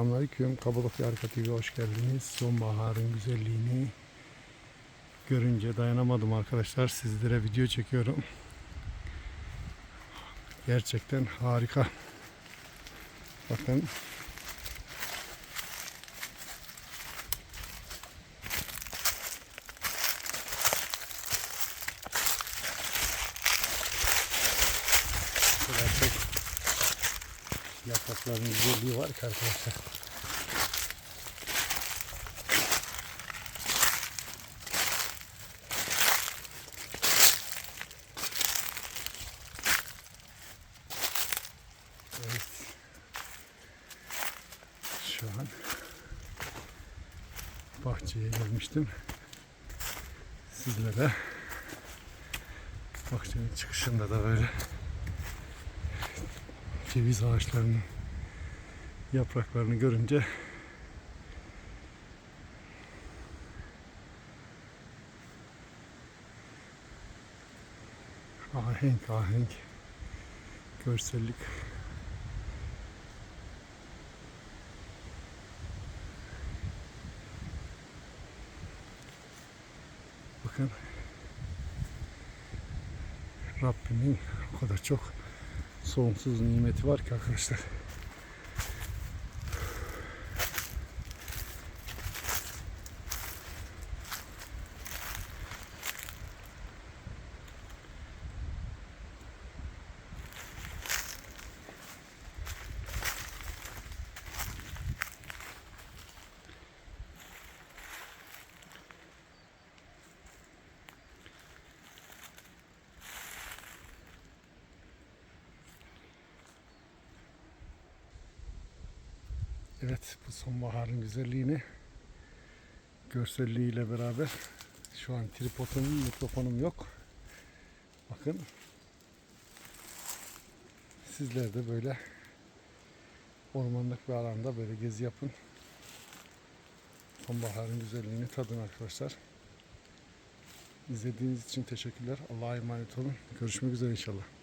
Selamünaleyküm. Kapadokya Arka TV'ye hoş geldiniz. Sonbaharın güzelliğini görünce dayanamadım arkadaşlar. Sizlere video çekiyorum. Gerçekten harika. Bakın. Çok yaprakların güzelliği var ki arkadaşlar. Şu an bahçeye gelmiştim. Sizlere bahçenin çıkışında da böyle ceviz ağaçlarının yapraklarını görünce ahenk ahenk görsellik bakın Rabbimin o kadar çok sonsuz nimeti var ki arkadaşlar. Evet bu sonbaharın güzelliğini görselliğiyle beraber şu an tripodum mikrofonum yok. Bakın sizler de böyle ormanlık bir alanda böyle gezi yapın. Sonbaharın güzelliğini tadın arkadaşlar. İzlediğiniz için teşekkürler. Allah'a emanet olun. Görüşmek üzere inşallah.